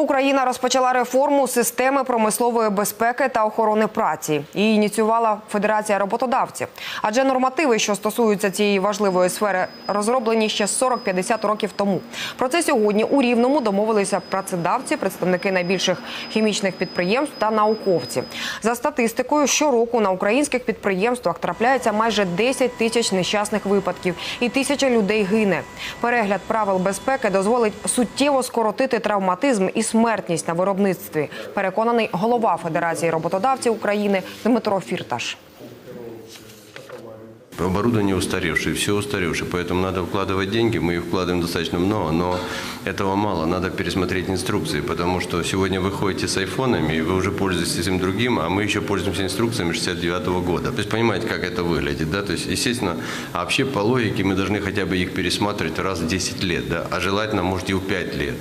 Україна розпочала реформу системи промислової безпеки та охорони праці. Її ініціювала Федерація роботодавців. Адже нормативи, що стосуються цієї важливої сфери, розроблені ще 40-50 років тому. Про це сьогодні у Рівному домовилися працедавці, представники найбільших хімічних підприємств та науковці. За статистикою, щороку на українських підприємствах трапляється майже 10 тисяч нещасних випадків, і тисяча людей гине. Перегляд правил безпеки дозволить суттєво скоротити травматизм і смертність на виробництві. Переконаний голова Федерації роботодавців України Дмитро Фірташ. Оборудование устаревшее, все устаревшее, поэтому надо вкладывать деньги. Мы их вкладываем достаточно много, но этого мало. Надо пересмотреть инструкции, потому что сегодня вы ходите с айфонами, и вы уже пользуетесь им другим, а мы еще пользуемся инструкциями 69 года. То есть понимаете, как это выглядит, да? То есть, естественно, а вообще по логике мы должны хотя бы их пересматривать раз в 10 лет, да? А желательно, может, и в 5 лет.